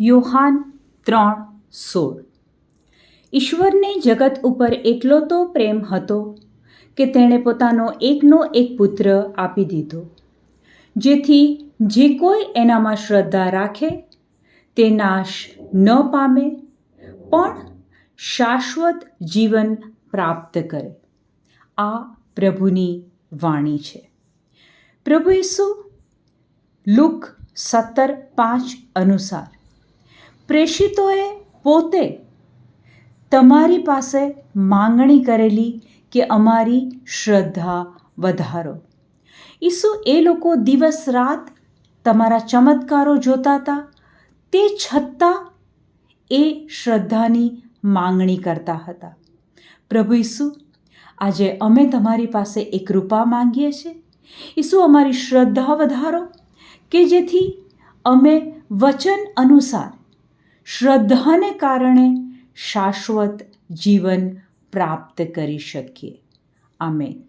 યોહાન ત્રણ સોળ. ઈશ્વરને જગત ઉપર એટલો તો પ્રેમ હતો કે તેણે પોતાનો એકનો એક પુત્ર આપી દીધો. જેથી જે કોઈ એનામાં શ્રદ્ધા રાખે, તે નાશ ન પામે, પણ શાશ્વત જીવન પ્રાપ્ત કરે. આ પ્રભુની વાણી છે. પ્રભુ ઈસુ લુક સત્તર પાંચ અનુસાર પ્રેષિતોએ પોતે તમારી પાસે માંગણી કરેલી કે અમારી શ્રદ્ધા વધારો. ઈસુ એ લોકો દિવસ રાત તમારા ચમત્કારો જોતા હતા, તે છતાં એ શ્રદ્ધાની માંગણી કરતા હતા. પ્રભુ ઈસુ, આજે અમે તમારી પાસે એક કૃપા માંગીએ છીએ. ઈસુ, અમારી શ્રદ્ધા વધારો કે જેથી અમે વચન અનુસાર શ્રદ્ધાને કારણે શાશ્વત જીવન પ્રાપ્ત કરી શકીએ. આમેન.